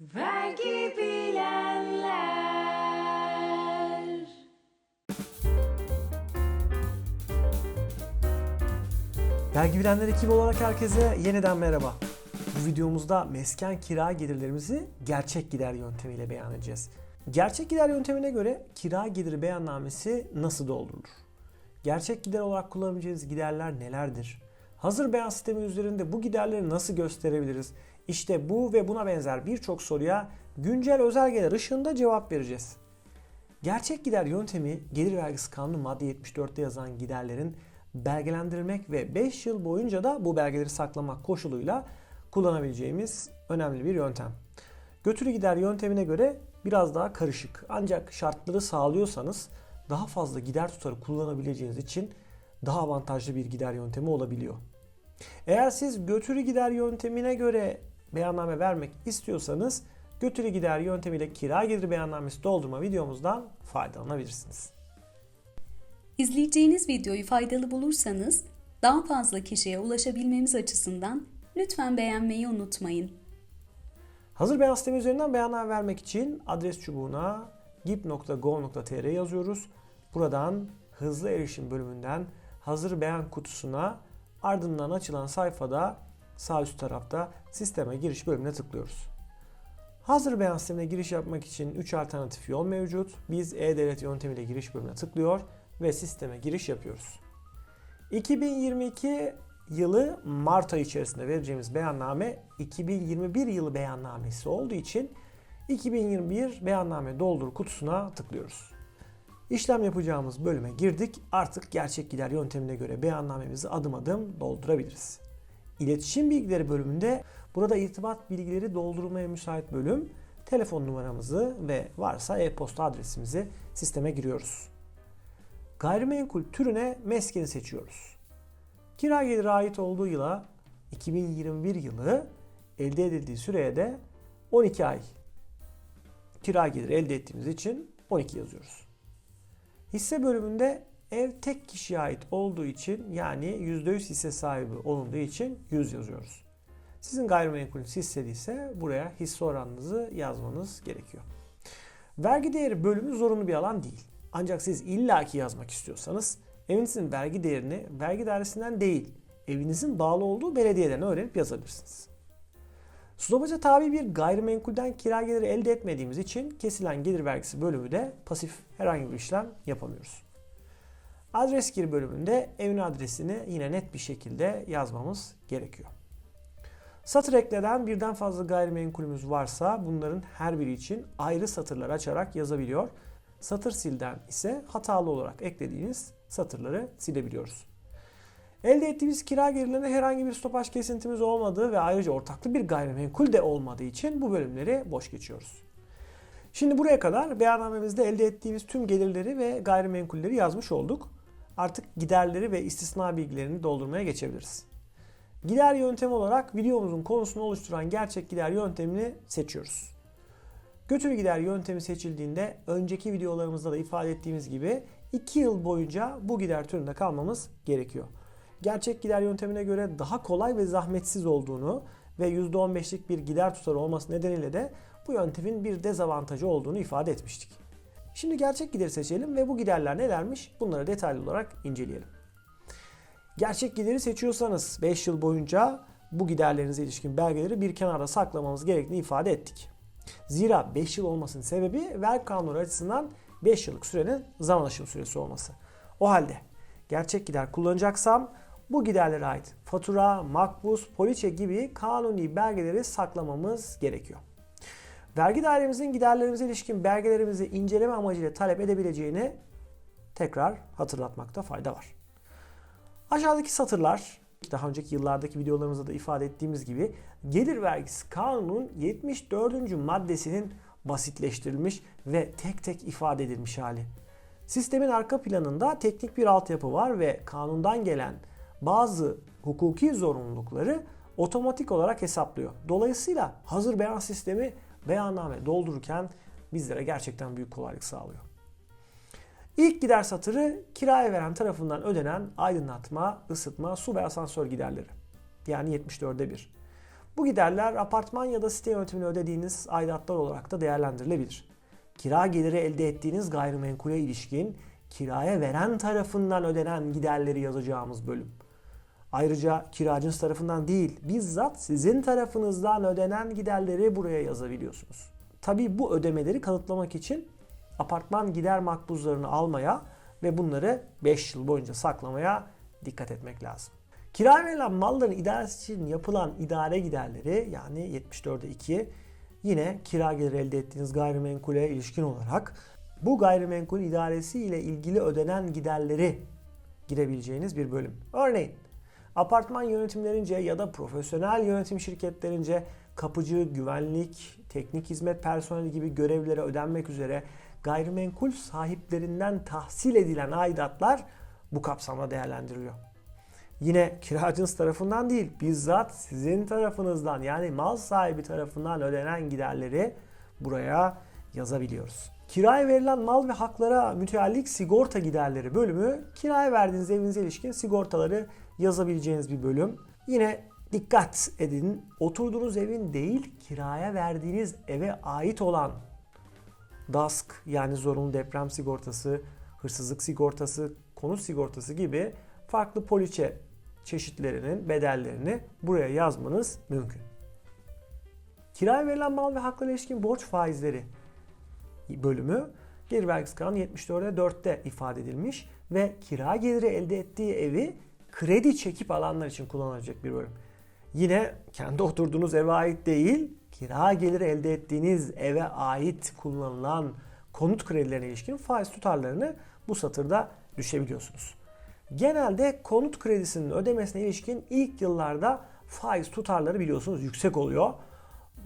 Vergi bilenler. Vergi bilenler ekibi olarak herkese yeniden merhaba. Bu videomuzda mesken kira gelirlerimizi gerçek gider yöntemiyle beyan edeceğiz. Gerçek gider yöntemine göre kira geliri beyannamesi nasıl doldurulur? Gerçek gider olarak kullanabileceğiniz giderler nelerdir? Hazır beyan sistemi üzerinde bu giderleri nasıl gösterebiliriz? İşte bu ve buna benzer birçok soruya güncel özelgeler ışığında cevap vereceğiz. Gerçek gider yöntemi gelir vergisi kanunu madde 74'te yazan giderlerin belgelendirilmek ve 5 yıl boyunca da bu belgeleri saklamak koşuluyla kullanabileceğimiz önemli bir yöntem. Götürü gider yöntemine göre biraz daha karışık. Ancak şartları sağlıyorsanız daha fazla gider tutarı kullanabileceğiniz için daha avantajlı bir gider yöntemi olabiliyor. Eğer siz götürü gider yöntemine göre beyanname vermek istiyorsanız götürü gider yöntemiyle kira geliri beyannamesi doldurma videomuzdan faydalanabilirsiniz. İzleyeceğiniz videoyu faydalı bulursanız daha fazla kişiye ulaşabilmemiz açısından lütfen beğenmeyi unutmayın. Hazır beyan sistemi üzerinden beyanname vermek için adres çubuğuna gip.go.tr yazıyoruz. Buradan hızlı erişim bölümünden hazır beyan kutusuna ardından açılan sayfada sağ üst tarafta sisteme giriş bölümüne tıklıyoruz. Hazır beyan sistemine giriş yapmak için 3 alternatif yol mevcut. Biz e-devlet yöntemiyle giriş bölümüne tıklıyor ve sisteme giriş yapıyoruz. 2022 yılı Mart ayı içerisinde vereceğimiz beyanname 2021 yılı beyannamesi olduğu için 2021 beyanname doldur kutusuna tıklıyoruz. İşlem yapacağımız bölüme girdik. Artık gerçek gider yöntemine göre beyannamemizi adım adım doldurabiliriz. İletişim bilgileri bölümünde burada irtibat bilgileri doldurmaya müsait bölüm. Telefon numaramızı ve varsa e-posta adresimizi sisteme giriyoruz. Gayrimenkul türüne meskeni seçiyoruz. Kira geliri ait olduğu yıla 2021 yılı elde edildiği süreye de 12 ay kira geliri elde ettiğimiz için 12 yazıyoruz. Hisse bölümünde ev tek kişiye ait olduğu için yani %100 hisse sahibi olunduğu için 100 yazıyoruz. Sizin gayrimenkulünüz hisseli ise buraya hisse oranınızı yazmanız gerekiyor. Vergi değeri bölümü zorunlu bir alan değil. Ancak siz illaki yazmak istiyorsanız evinizin vergi değerini vergi dairesinden değil, evinizin bağlı olduğu belediyeden öğrenip yazabilirsiniz. Stopaja tabi bir gayrimenkulden kira geliri elde etmediğimiz için kesilen gelir vergisi bölümü de pasif herhangi bir işlem yapamıyoruz. Adres gir bölümünde evin adresini yine net bir şekilde yazmamız gerekiyor. Satır ekleden birden fazla gayrimenkulümüz varsa bunların her biri için ayrı satırlar açarak yazabiliyor. Satır silden ise hatalı olarak eklediğiniz satırları silebiliyoruz. Elde ettiğimiz kira gelirlerine herhangi bir stopaj kesintimiz olmadığı ve ayrıca ortaklı bir gayrimenkul de olmadığı için bu bölümleri boş geçiyoruz. Şimdi buraya kadar beyannamemizde elde ettiğimiz tüm gelirleri ve gayrimenkulleri yazmış olduk. Artık giderleri ve istisna bilgilerini doldurmaya geçebiliriz. Gider yöntemi olarak videomuzun konusunu oluşturan gerçek gider yöntemini seçiyoruz. Götür gider yöntemi seçildiğinde önceki videolarımızda da ifade ettiğimiz gibi 2 yıl boyunca bu gider türünde kalmamız gerekiyor. Gerçek gider yöntemine göre daha kolay ve zahmetsiz olduğunu ve %15'lik bir gider tutarı olması nedeniyle de bu yöntemin bir dezavantajı olduğunu ifade etmiştik. Şimdi gerçek gideri seçelim ve bu giderler nelermiş bunları detaylı olarak inceleyelim. Gerçek gideri seçiyorsanız 5 yıl boyunca bu giderlerinize ilişkin belgeleri bir kenarda saklamamız gerektiğini ifade ettik. Zira 5 yıl olmasının sebebi vergi kanunu açısından 5 yıllık sürenin zaman aşımı süresi olması. O halde gerçek gider kullanacaksam bu giderlere ait fatura, makbuz, poliçe gibi kanuni belgeleri saklamamız gerekiyor. Vergi dairemizin giderlerimize ilişkin belgelerimizi inceleme amacıyla talep edebileceğini tekrar hatırlatmakta fayda var. Aşağıdaki satırlar daha önceki yıllardaki videolarımızda da ifade ettiğimiz gibi gelir vergisi kanunun 74. maddesinin basitleştirilmiş ve tek tek ifade edilmiş hali. Sistemin arka planında teknik bir altyapı var ve kanundan gelen bazı hukuki zorunlulukları otomatik olarak hesaplıyor. Dolayısıyla hazır beyan sistemi beyanname doldururken bizlere gerçekten büyük kolaylık sağlıyor. İlk gider satırı kiraya veren tarafından ödenen aydınlatma, ısıtma, su ve asansör giderleri. Yani 74'de 1. Bu giderler apartman ya da site yönetimine ödediğiniz aidatlar olarak da değerlendirilebilir. Kira geliri elde ettiğiniz gayrimenkule ilişkin kiraya veren tarafından ödenen giderleri yazacağımız bölüm. Ayrıca kiracınız tarafından değil, bizzat sizin tarafınızdan ödenen giderleri buraya yazabiliyorsunuz. Tabii bu ödemeleri kanıtlamak için apartman gider makbuzlarını almaya ve bunları 5 yıl boyunca saklamaya dikkat etmek lazım. Kiraya verilen malların idaresi için yapılan idare giderleri yani 74'e 2 yine kira geliri elde ettiğiniz gayrimenkule ilişkin olarak bu gayrimenkul idaresi ile ilgili ödenen giderleri girebileceğiniz bir bölüm. Örneğin apartman yönetimlerince ya da profesyonel yönetim şirketlerince kapıcı, güvenlik, teknik hizmet personeli gibi görevlere ödenmek üzere gayrimenkul sahiplerinden tahsil edilen aidatlar bu kapsamda değerlendiriliyor. Yine kiracınız tarafından değil, bizzat sizin tarafınızdan yani mal sahibi tarafından ödenen giderleri buraya yazabiliyoruz. Kiraya verilen mal ve haklara müteallik sigorta giderleri bölümü kiraya verdiğiniz evinize ilişkin sigortaları yazabileceğiniz bir bölüm. Yine dikkat edin oturduğunuz evin değil kiraya verdiğiniz eve ait olan DASK yani zorunlu deprem sigortası, hırsızlık sigortası, konut sigortası gibi farklı poliçe çeşitlerinin bedellerini buraya yazmanız mümkün. Kiraya verilen mal ve haklara ilişkin borç faizleri bölümü gelir vergisi kanunu 74'e 4'te ifade edilmiş ve kira geliri elde ettiği evi kredi çekip alanlar için kullanılacak bir bölüm. Yine kendi oturduğunuz eve ait değil, kira geliri elde ettiğiniz eve ait kullanılan konut kredilerine ilişkin faiz tutarlarını bu satırda düşebiliyorsunuz. Genelde konut kredisinin ödemesine ilişkin ilk yıllarda faiz tutarları biliyorsunuz yüksek oluyor.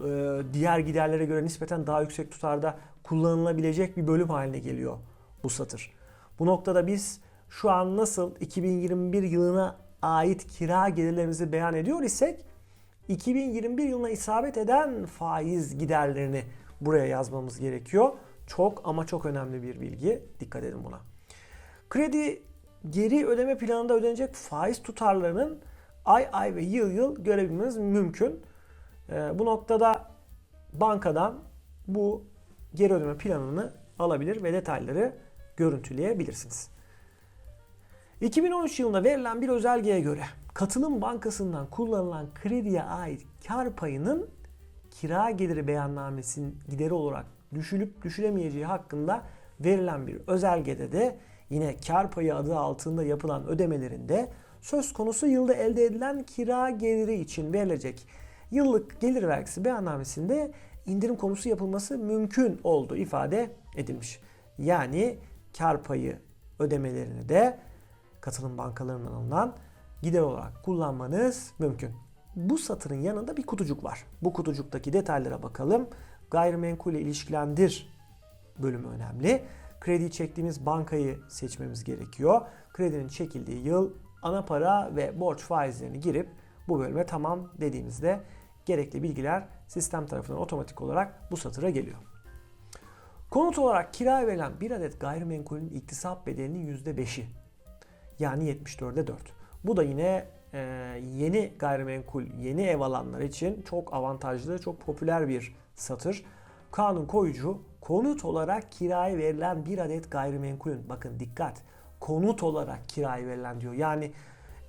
Ee, diğer giderlere göre nispeten daha yüksek tutarda kullanılabilecek bir bölüm haline geliyor bu satır. Bu noktada biz şu an nasıl 2021 yılına ait kira gelirlerimizi beyan ediyor isek 2021 yılına isabet eden faiz giderlerini buraya yazmamız gerekiyor. Çok ama çok önemli bir bilgi. Dikkat edin buna. Kredi geri ödeme planında ödenecek faiz tutarlarının ay ay ve yıl yıl görebilmeniz mümkün. Ee, bu noktada bankadan bu geri ödeme planını alabilir ve detayları görüntüleyebilirsiniz. 2013 yılında verilen bir özelgeye göre katılım bankasından kullanılan krediye ait kar payının kira geliri beyannamesinin gideri olarak düşülüp düşülemeyeceği hakkında verilen bir özelgede de yine kar payı adı altında yapılan ödemelerinde söz konusu yılda elde edilen kira geliri için verilecek yıllık gelir vergisi beyannamesinde indirim konusu yapılması mümkün olduğu ifade edilmiş. Yani kar payı ödemelerini de katılım bankalarından alınan gider olarak kullanmanız mümkün. Bu satırın yanında bir kutucuk var. Bu kutucuktaki detaylara bakalım. Gayrimenkul ile ilişkilendir bölümü önemli. Kredi çektiğimiz bankayı seçmemiz gerekiyor. Kredinin çekildiği yıl, ana para ve borç faizlerini girip bu bölüme tamam dediğimizde gerekli bilgiler sistem tarafından otomatik olarak bu satıra geliyor. Konut olarak kiraya verilen bir adet gayrimenkulün iktisap bedelinin %5'i yani 74'e 4. Bu da yine e, yeni gayrimenkul, yeni ev alanlar için çok avantajlı, çok popüler bir satır. Kanun koyucu konut olarak kiraya verilen bir adet gayrimenkulün bakın dikkat konut olarak kiraya verilen diyor. Yani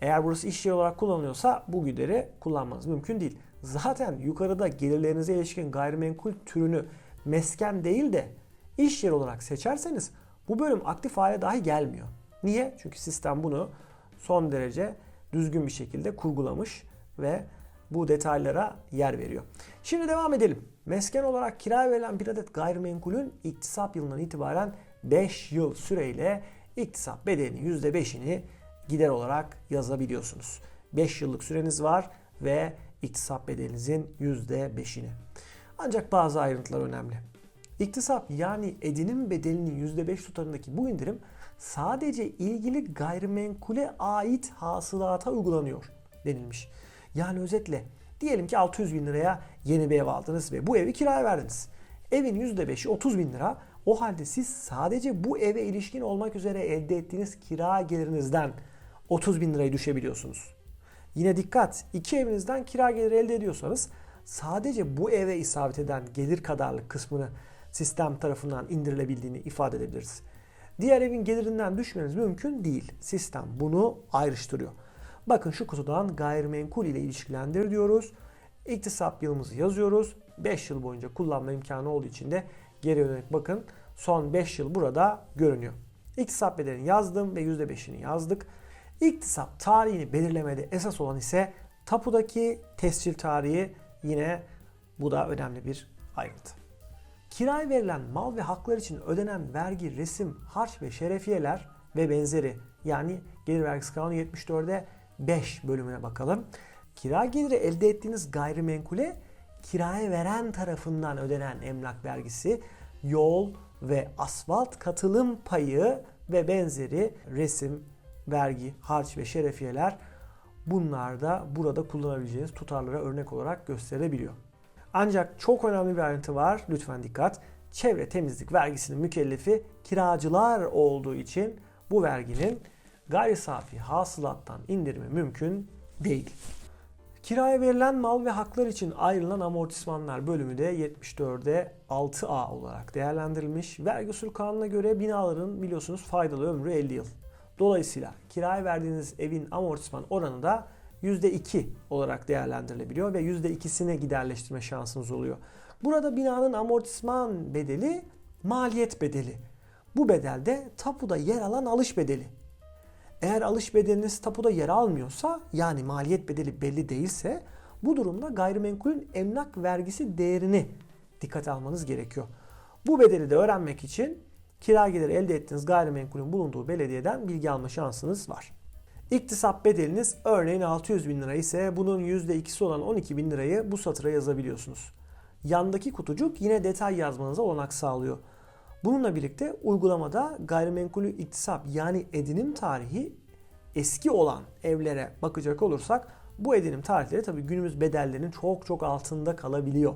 eğer burası iş yeri olarak kullanılıyorsa bu gideri kullanmanız mümkün değil. Zaten yukarıda gelirlerinize ilişkin gayrimenkul türünü mesken değil de iş yeri olarak seçerseniz bu bölüm aktif hale dahi gelmiyor. Niye? Çünkü sistem bunu son derece düzgün bir şekilde kurgulamış ve bu detaylara yer veriyor. Şimdi devam edelim. Mesken olarak kiraya verilen bir adet gayrimenkulün iktisap yılından itibaren 5 yıl süreyle iktisap bedelinin %5'ini gider olarak yazabiliyorsunuz. 5 yıllık süreniz var ve iktisap bedelinizin %5'ini. Ancak bazı ayrıntılar önemli. İktisap yani edinim bedelinin %5 tutarındaki bu indirim sadece ilgili gayrimenkule ait hasılata uygulanıyor denilmiş. Yani özetle diyelim ki 600 bin liraya yeni bir ev aldınız ve bu evi kiraya verdiniz. Evin %5'i 30 bin lira. O halde siz sadece bu eve ilişkin olmak üzere elde ettiğiniz kira gelirinizden 30 bin lirayı düşebiliyorsunuz. Yine dikkat, iki evinizden kira geliri elde ediyorsanız sadece bu eve isabet eden gelir kadarlık kısmını sistem tarafından indirilebildiğini ifade edebiliriz. Diğer evin gelirinden düşmeniz mümkün değil. Sistem bunu ayrıştırıyor. Bakın şu kutudan gayrimenkul ile ilişkilendir diyoruz. İktisap yılımızı yazıyoruz. 5 yıl boyunca kullanma imkanı olduğu için de geri dönük bakın son 5 yıl burada görünüyor. İktisap bedelini yazdım ve %5'ini yazdık. İktisap tarihini belirlemede esas olan ise tapudaki tescil tarihi yine bu da önemli bir ayrıntı. Kiraya verilen mal ve haklar için ödenen vergi, resim, harç ve şerefiyeler ve benzeri yani gelir vergisi kanunu 74'e 5 bölümüne bakalım. Kira geliri elde ettiğiniz gayrimenkule kiraya veren tarafından ödenen emlak vergisi, yol ve asfalt katılım payı ve benzeri resim, vergi, harç ve şerefiyeler bunlar da burada kullanabileceğiniz tutarlara örnek olarak gösterebiliyor. Ancak çok önemli bir ayrıntı var. Lütfen dikkat. Çevre temizlik vergisinin mükellefi kiracılar olduğu için bu verginin gayri safi hasılattan indirimi mümkün değil. Kiraya verilen mal ve haklar için ayrılan amortismanlar bölümü de 74'e 6A olarak değerlendirilmiş. Vergi usul kanununa göre binaların biliyorsunuz faydalı ömrü 50 yıl. Dolayısıyla kiraya verdiğiniz evin amortisman oranı da %2 olarak değerlendirilebiliyor ve %2'sine giderleştirme şansınız oluyor. Burada binanın amortisman bedeli maliyet bedeli. Bu bedelde tapuda yer alan alış bedeli. Eğer alış bedeliniz tapuda yer almıyorsa yani maliyet bedeli belli değilse bu durumda gayrimenkulün emlak vergisi değerini dikkate almanız gerekiyor. Bu bedeli de öğrenmek için kira geliri elde ettiğiniz gayrimenkulün bulunduğu belediyeden bilgi alma şansınız var. İktisap bedeliniz örneğin 600 bin lira ise bunun %2'si olan 12 bin lirayı bu satıra yazabiliyorsunuz. Yandaki kutucuk yine detay yazmanıza olanak sağlıyor. Bununla birlikte uygulamada gayrimenkulü iktisap yani edinim tarihi eski olan evlere bakacak olursak bu edinim tarihleri tabii günümüz bedellerinin çok çok altında kalabiliyor.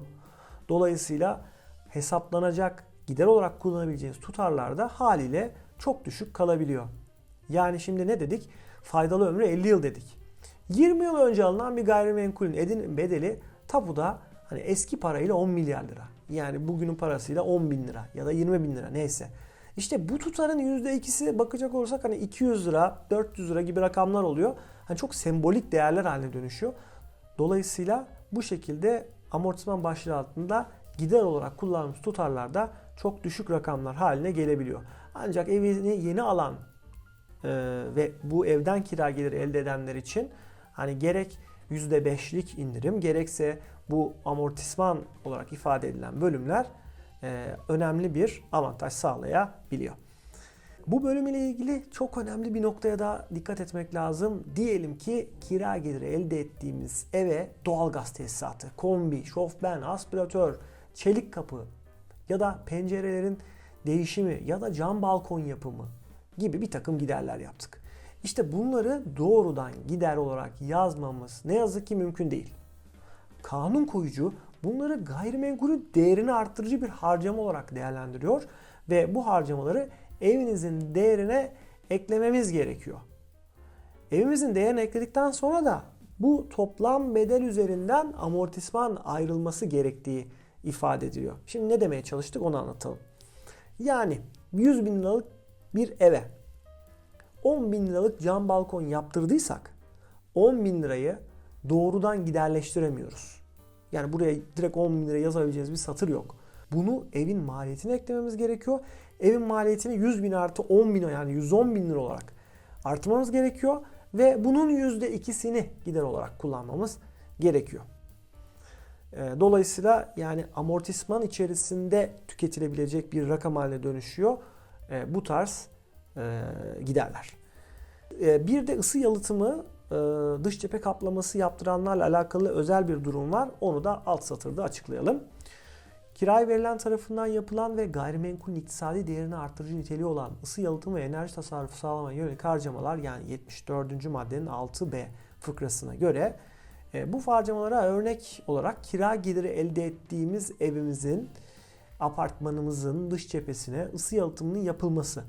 Dolayısıyla hesaplanacak gider olarak kullanabileceğiniz tutarlar da haliyle çok düşük kalabiliyor. Yani şimdi ne dedik? Faydalı ömrü 50 yıl dedik. 20 yıl önce alınan bir gayrimenkulün edinim bedeli tapuda hani eski parayla 10 milyar lira. Yani bugünün parasıyla 10 bin lira ya da 20 bin lira neyse. İşte bu tutarın %2'si bakacak olursak hani 200 lira, 400 lira gibi rakamlar oluyor. Hani çok sembolik değerler haline dönüşüyor. Dolayısıyla bu şekilde amortisman başlığı altında gider olarak kullandığımız tutarlarda çok düşük rakamlar haline gelebiliyor. Ancak evini yeni alan e, ve bu evden kira geliri elde edenler için hani gerek %5'lik indirim gerekse bu amortisman olarak ifade edilen bölümler e, önemli bir avantaj sağlayabiliyor. Bu bölüm ile ilgili çok önemli bir noktaya da dikkat etmek lazım. Diyelim ki kira geliri elde ettiğimiz eve doğalgaz tesisatı, kombi, şofben, aspiratör, çelik kapı ya da pencerelerin değişimi ya da cam balkon yapımı gibi bir takım giderler yaptık. İşte bunları doğrudan gider olarak yazmamız ne yazık ki mümkün değil. Kanun koyucu bunları gayrimenkulün değerini arttırıcı bir harcama olarak değerlendiriyor ve bu harcamaları evinizin değerine eklememiz gerekiyor. Evimizin değerini ekledikten sonra da bu toplam bedel üzerinden amortisman ayrılması gerektiği ifade ediliyor. Şimdi ne demeye çalıştık onu anlatalım. Yani 100 bin liralık bir eve 10 bin liralık cam balkon yaptırdıysak 10 bin lirayı doğrudan giderleştiremiyoruz. Yani buraya direkt 10 bin lira yazabileceğiniz bir satır yok. Bunu evin maliyetine eklememiz gerekiyor. Evin maliyetini 100 bin artı 10 bin yani 110 bin lira olarak artırmamız gerekiyor. Ve bunun %2'sini gider olarak kullanmamız gerekiyor. Ee, Dolayısıyla yani amortisman içerisinde tüketilebilecek bir rakam haline dönüşüyor e, bu tarz e, giderler. E, Bir de ısı yalıtımı e, dış cephe kaplaması yaptıranlarla alakalı özel bir durum var. Onu da alt satırda açıklayalım. Kiraya verilen tarafından yapılan ve gayrimenkulün iktisadi değerini artırıcı niteliği olan ısı yalıtımı ve enerji tasarrufu sağlamaya yönelik harcamalar yani 74. maddenin 6b fıkrasına göre e, bu harcamalara örnek olarak kira geliri elde ettiğimiz evimizin, apartmanımızın dış cephesine ısı yalıtımının yapılması.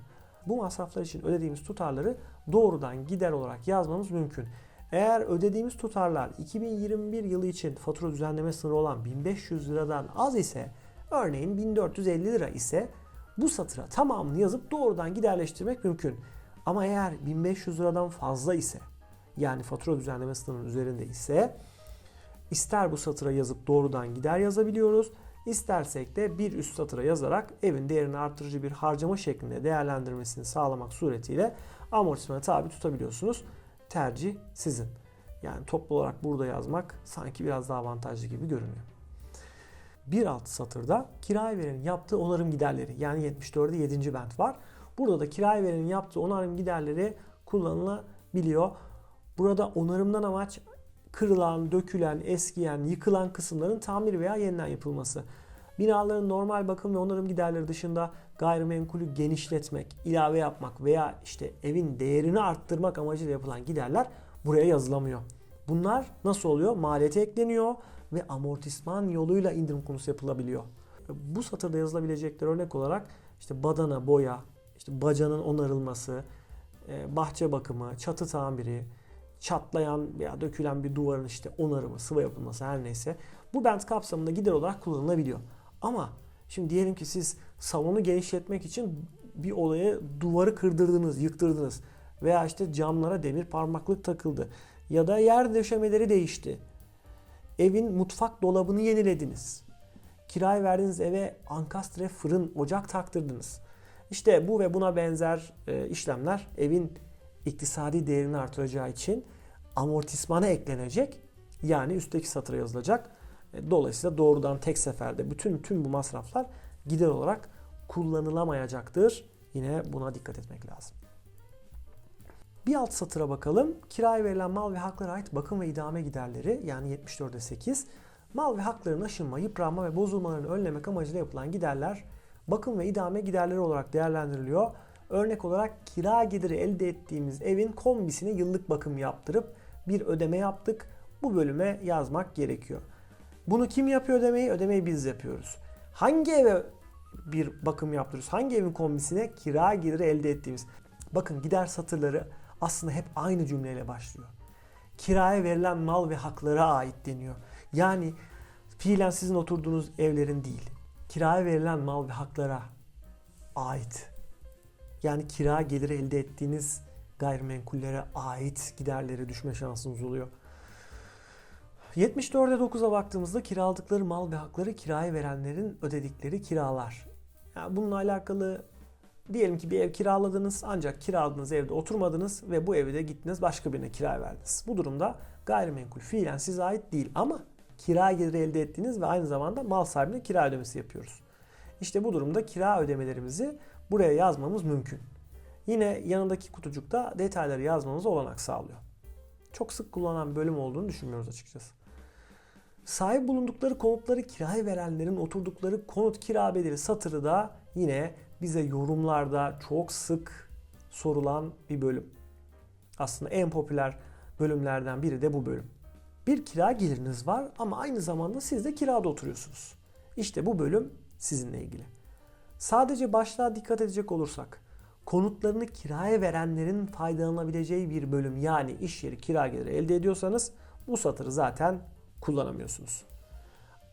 Bu masraflar için ödediğimiz tutarları doğrudan gider olarak yazmamız mümkün. Eğer ödediğimiz tutarlar 2021 yılı için fatura düzenleme sınırı olan 1500 liradan az ise örneğin 1450 lira ise bu satıra tamamını yazıp doğrudan giderleştirmek mümkün. Ama eğer 1500 liradan fazla ise yani fatura düzenleme sınırının üzerinde ise ister bu satıra yazıp doğrudan gider yazabiliyoruz. İstersek de bir üst satıra yazarak evin değerini artırıcı bir harcama şeklinde değerlendirmesini sağlamak suretiyle amortismana tabi tutabiliyorsunuz. Tercih sizin. Yani toplu olarak burada yazmak sanki biraz daha avantajlı gibi görünüyor. Bir alt satırda kiraya verenin yaptığı onarım giderleri yani 74'de 7. bent var. Burada da kiraya verenin yaptığı onarım giderleri kullanılabiliyor. Burada onarımdan amaç kırılan, dökülen, eskiyen, yıkılan kısımların tamir veya yeniden yapılması. Binaların normal bakım ve onarım giderleri dışında gayrimenkulü genişletmek, ilave yapmak veya işte evin değerini arttırmak amacıyla yapılan giderler buraya yazılamıyor. Bunlar nasıl oluyor? Maliyete ekleniyor ve amortisman yoluyla indirim konusu yapılabiliyor. Bu satırda yazılabilecekler örnek olarak işte badana, boya, işte bacanın onarılması, e, bahçe bakımı, çatı tamiri, çatlayan veya dökülen bir duvarın işte onarımı, sıva yapılması her neyse bu bent kapsamında gider olarak kullanılabiliyor. Ama şimdi diyelim ki siz salonu genişletmek için bir olaya duvarı kırdırdınız, yıktırdınız veya işte camlara demir parmaklık takıldı ya da yer döşemeleri değişti. Evin mutfak dolabını yenilediniz. Kiraya verdiğiniz eve ankastre fırın, ocak taktırdınız. İşte bu ve buna benzer e, işlemler evin iktisadi değerini artıracağı için amortismana eklenecek. Yani üstteki satıra yazılacak. E, Dolayısıyla doğrudan tek seferde bütün tüm bu masraflar gider olarak kullanılamayacaktır. Yine buna dikkat etmek lazım. Bir alt satıra bakalım. Kiraya verilen mal ve haklara ait bakım ve idame giderleri yani 74'e 8. Mal ve hakların aşınma, yıpranma ve bozulmalarını önlemek amacıyla yapılan giderler bakım ve idame giderleri olarak değerlendiriliyor. Örnek olarak kira gideri elde ettiğimiz evin kombisine yıllık bakım yaptırıp bir ödeme yaptık. Bu bölüme yazmak gerekiyor. Bunu kim yapıyor ödemeyi? Ödemeyi biz yapıyoruz. Hangi eve bir bakım yaptırıyoruz? Hangi evin kombisine kira geliri elde ettiğimiz? Bakın gider satırları aslında hep aynı cümleyle başlıyor. Kiraya verilen mal ve haklara ait deniyor. Yani fiilen sizin oturduğunuz evlerin değil. Kiraya verilen mal ve haklara ait. Yani kira geliri elde ettiğiniz gayrimenkullere ait giderlere düşme şansınız oluyor. 74'e 9'a baktığımızda kiraladıkları mal ve hakları kiraya verenlerin ödedikleri kiralar. Yani bununla alakalı diyelim ki bir ev kiraladınız ancak kiraladığınız evde oturmadınız ve bu evde gittiniz başka birine kira verdiniz. Bu durumda gayrimenkul fiilen size ait değil ama kira geliri elde ettiğiniz ve aynı zamanda mal sahibine kira ödemesi yapıyoruz. İşte bu durumda kira ödemelerimizi buraya yazmamız mümkün. Yine yanındaki kutucukta detayları yazmamıza olanak sağlıyor. Çok sık kullanılan bir bölüm olduğunu düşünmüyoruz açıkçası. Sahip bulundukları konutları kiraya verenlerin oturdukları konut kira bedeli satırı da yine bize yorumlarda çok sık sorulan bir bölüm. Aslında en popüler bölümlerden biri de bu bölüm. Bir kira geliriniz var ama aynı zamanda siz de kirada oturuyorsunuz. İşte bu bölüm sizinle ilgili. Sadece başlığa dikkat edecek olursak, konutlarını kiraya verenlerin faydalanabileceği bir bölüm yani iş yeri kira geliri elde ediyorsanız bu satırı zaten kullanamıyorsunuz.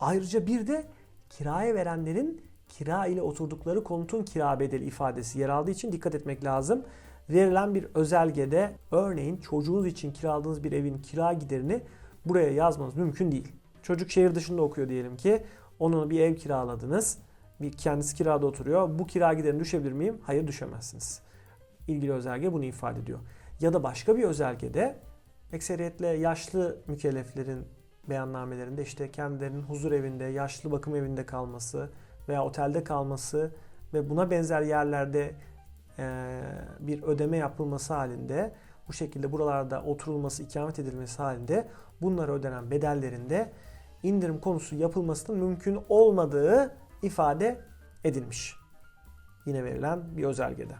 Ayrıca bir de kiraya verenlerin kira ile oturdukları konutun kira bedeli ifadesi yer aldığı için dikkat etmek lazım. Verilen bir özelgede örneğin çocuğunuz için kiraladığınız bir evin kira giderini buraya yazmanız mümkün değil. Çocuk şehir dışında okuyor diyelim ki. Onu bir ev kiraladınız. Bir kendisi kirada oturuyor. Bu kira giderini düşebilir miyim? Hayır düşemezsiniz. İlgili özelge bunu ifade ediyor. Ya da başka bir özelgede ekseriyetle yaşlı mükelleflerin beyannamelerinde işte kendilerinin huzur evinde, yaşlı bakım evinde kalması veya otelde kalması ve buna benzer yerlerde bir ödeme yapılması halinde bu şekilde buralarda oturulması, ikamet edilmesi halinde bunlara ödenen bedellerinde indirim konusu yapılmasının mümkün olmadığı ifade edilmiş. Yine verilen bir özelgede.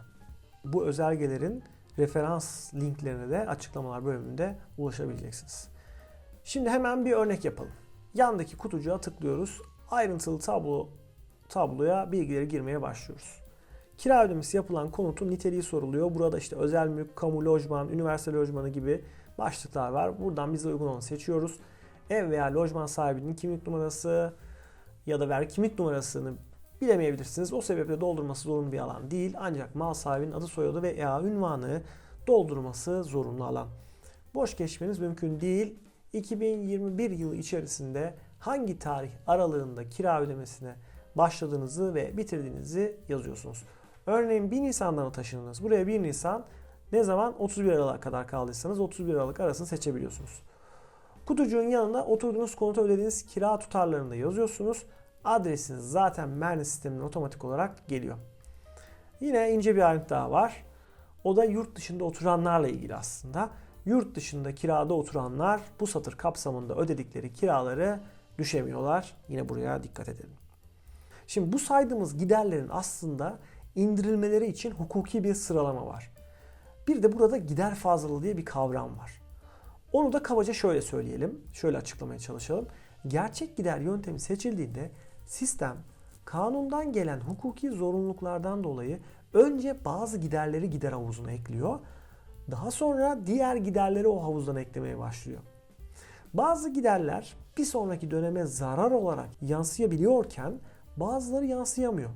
Bu özelgelerin referans linklerine de açıklamalar bölümünde ulaşabileceksiniz. Şimdi hemen bir örnek yapalım. Yandaki kutucuğa tıklıyoruz. Ayrıntılı tablo tabloya bilgileri girmeye başlıyoruz. Kira ödemesi yapılan konutun niteliği soruluyor. Burada işte özel mülk, kamu lojman, üniversite lojmanı gibi başlıklar var. Buradan bize uygun olanı seçiyoruz. Ev veya lojman sahibinin kimlik numarası ya da vergi kimlik numarasını bilemeyebilirsiniz. O sebeple doldurması zorunlu bir alan değil. Ancak mal sahibinin adı soyadı veya ünvanı doldurması zorunlu alan. Boş geçmeniz mümkün değil. 2021 yılı içerisinde hangi tarih aralığında kira ödemesine başladığınızı ve bitirdiğinizi yazıyorsunuz. Örneğin 1 Nisan'dan taşındınız. Buraya 1 Nisan ne zaman 31 Aralık'a kadar kaldıysanız 31 Aralık arasını seçebiliyorsunuz. Kutucuğun yanına oturduğunuz konuta ödediğiniz kira tutarlarını da yazıyorsunuz. Adresiniz zaten Merni sisteminden otomatik olarak geliyor. Yine ince bir ayrıntı daha var. O da yurt dışında oturanlarla ilgili aslında. Yurt dışında kirada oturanlar bu satır kapsamında ödedikleri kiraları düşemiyorlar. Yine buraya dikkat edelim. Şimdi bu saydığımız giderlerin aslında indirilmeleri için hukuki bir sıralama var. Bir de burada gider fazlalığı diye bir kavram var. Onu da kabaca şöyle söyleyelim, şöyle açıklamaya çalışalım. Gerçek gider yöntemi seçildiğinde sistem kanundan gelen hukuki zorunluluklardan dolayı önce bazı giderleri gider havuzuna ekliyor. Daha sonra diğer giderleri o havuzdan eklemeye başlıyor. Bazı giderler bir sonraki döneme zarar olarak yansıyabiliyorken bazıları yansıyamıyor.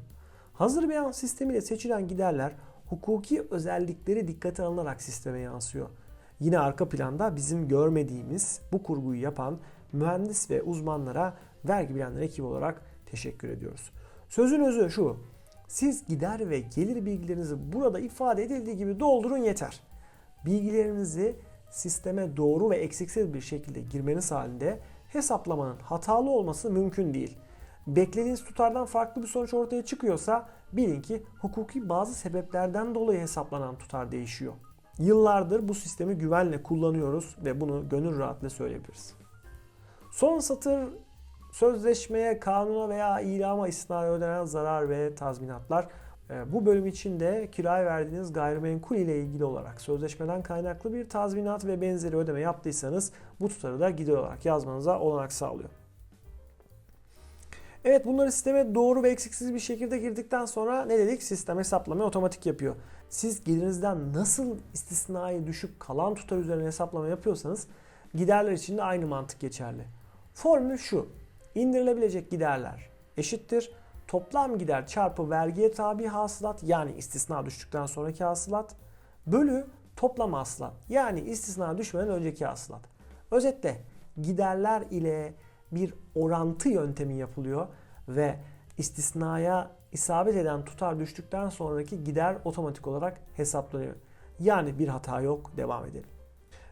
Hazır beyan sistemiyle seçilen giderler hukuki özellikleri dikkate alınarak sisteme yansıyor. Yine arka planda bizim görmediğimiz bu kurguyu yapan mühendis ve uzmanlara vergi bilenler ekibi olarak teşekkür ediyoruz. Sözün özü şu. Siz gider ve gelir bilgilerinizi burada ifade edildiği gibi doldurun yeter. Bilgilerinizi sisteme doğru ve eksiksiz bir şekilde girmeniz halinde hesaplamanın hatalı olması mümkün değil. Beklediğiniz tutardan farklı bir sonuç ortaya çıkıyorsa bilin ki hukuki bazı sebeplerden dolayı hesaplanan tutar değişiyor. Yıllardır bu sistemi güvenle kullanıyoruz ve bunu gönül rahatlığı söyleyebiliriz. Son satır sözleşmeye, kanuna veya ilama istinaya ödenen zarar ve tazminatlar. Ee, Bu bölüm için de kiraya verdiğiniz gayrimenkul ile ilgili olarak sözleşmeden kaynaklı bir tazminat ve benzeri ödeme yaptıysanız bu tutarı da gider olarak yazmanıza olanak sağlıyor. Evet bunları sisteme doğru ve eksiksiz bir şekilde girdikten sonra ne dedik? Sistem hesaplamayı otomatik yapıyor. Siz gelirinizden nasıl istisnai düşük kalan tutar üzerine hesaplama yapıyorsanız giderler için de aynı mantık geçerli. Formül şu. İndirilebilecek giderler eşittir. Toplam gider çarpı vergiye tabi hasılat yani istisna düştükten sonraki hasılat bölü toplam hasılat yani istisna düşmeden önceki hasılat. Özetle giderler ile bir orantı yöntemi yapılıyor ve istisnaya isabet eden tutar düştükten sonraki gider otomatik olarak hesaplanıyor. Yani bir hata yok. Devam edelim.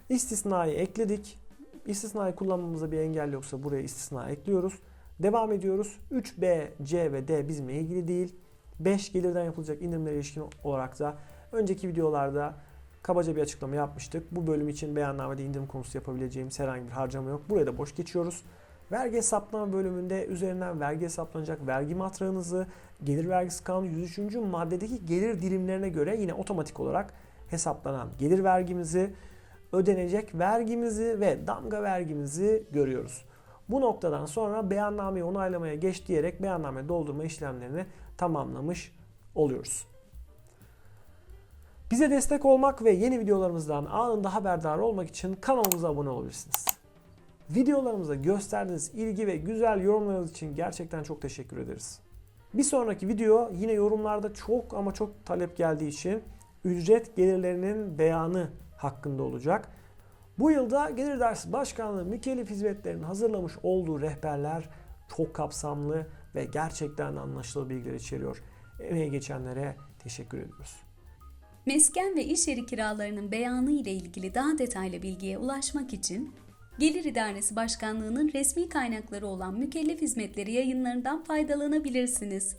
İstisnayı ekledik. İstisnayı kullanmamıza bir engel yoksa buraya istisna ekliyoruz. Devam ediyoruz. 3B, C ve D bizimle ilgili değil. 5 gelirden yapılacak indirimlere ilişkin olarak da önceki videolarda kabaca bir açıklama yapmıştık. Bu bölüm için beyannamede indirim konusu yapabileceğimiz herhangi bir harcama yok. Buraya da boş geçiyoruz. Vergi hesaplama bölümünde üzerinden vergi hesaplanacak vergi matrağınızı gelir vergisi kanunu 103. maddedeki gelir dilimlerine göre yine otomatik olarak hesaplanan gelir vergimizi, ödenecek vergimizi ve damga vergimizi görüyoruz. Bu noktadan sonra beyannameyi onaylamaya geç diyerek beyanname doldurma işlemlerini tamamlamış oluyoruz. Bize destek olmak ve yeni videolarımızdan anında haberdar olmak için kanalımıza abone olabilirsiniz. Videolarımıza gösterdiğiniz ilgi ve güzel yorumlarınız için gerçekten çok teşekkür ederiz. Bir sonraki video yine yorumlarda çok ama çok talep geldiği için ücret gelirlerinin beyanı hakkında olacak. Bu yılda Gelir Dersi Başkanlığı mükellef hizmetlerinin hazırlamış olduğu rehberler çok kapsamlı ve gerçekten anlaşılır bilgiler içeriyor. Emeğe geçenlere teşekkür ediyoruz. Mesken ve iş yeri kiralarının beyanı ile ilgili daha detaylı bilgiye ulaşmak için Gelir İdaresi Başkanlığı'nın resmi kaynakları olan mükellef hizmetleri yayınlarından faydalanabilirsiniz.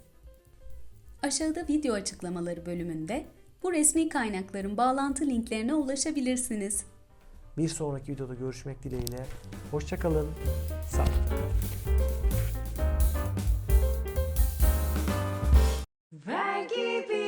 Aşağıda video açıklamaları bölümünde bu resmi kaynakların bağlantı linklerine ulaşabilirsiniz. Bir sonraki videoda görüşmek dileğiyle. Hoşçakalın. Sağlıcakla Vergi